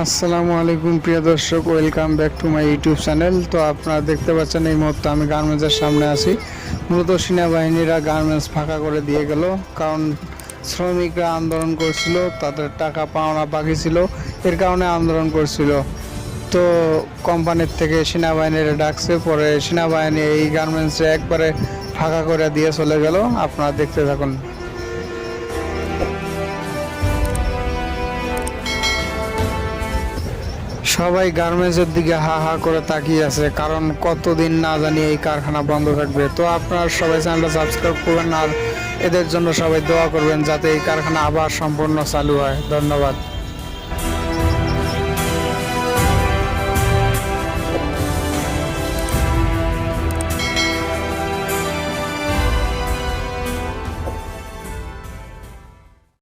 আসসালামু আলাইকুম, প্রিয় দর্শক, welcome back to my YouTube channel. তো আপনারা দেখতে পাচ্ছেন এই মুহূর্তে আমি গার্মেন্টসের সামনে আছি। মূলত সেনাবাহিনীরা গার্মেন্টস ফাঁকা করে দিয়ে গেল, কারণ শ্রমিকরা আন্দোলন করছিল, তাদের টাকা পাওনা বাকি ছিল, এর কারণে আন্দোলন করছিল। তো কোম্পানির থেকে সেনাবাহিনীরা ডাকছে, পরে সেনাবাহিনী এই গার্মেন্টসে একবারে ফাঁকা করে দিয়ে চলে গেল। আপনারা দেখতে থাকুন। সবাই গার্মেন্টসের দিকে হা হা করে তাকিয়ে আছে, কারণ কতদিন না জানি এই কারখানা বন্ধ থাকবে। তো আপনারা সবাই চ্যানেলটা সাবস্ক্রাইব করবেন আর এদের জন্য সবাই দোয়া করবেন যাতে এই কারখানা আবার সম্পূর্ণ চালু হয়। ধন্যবাদ।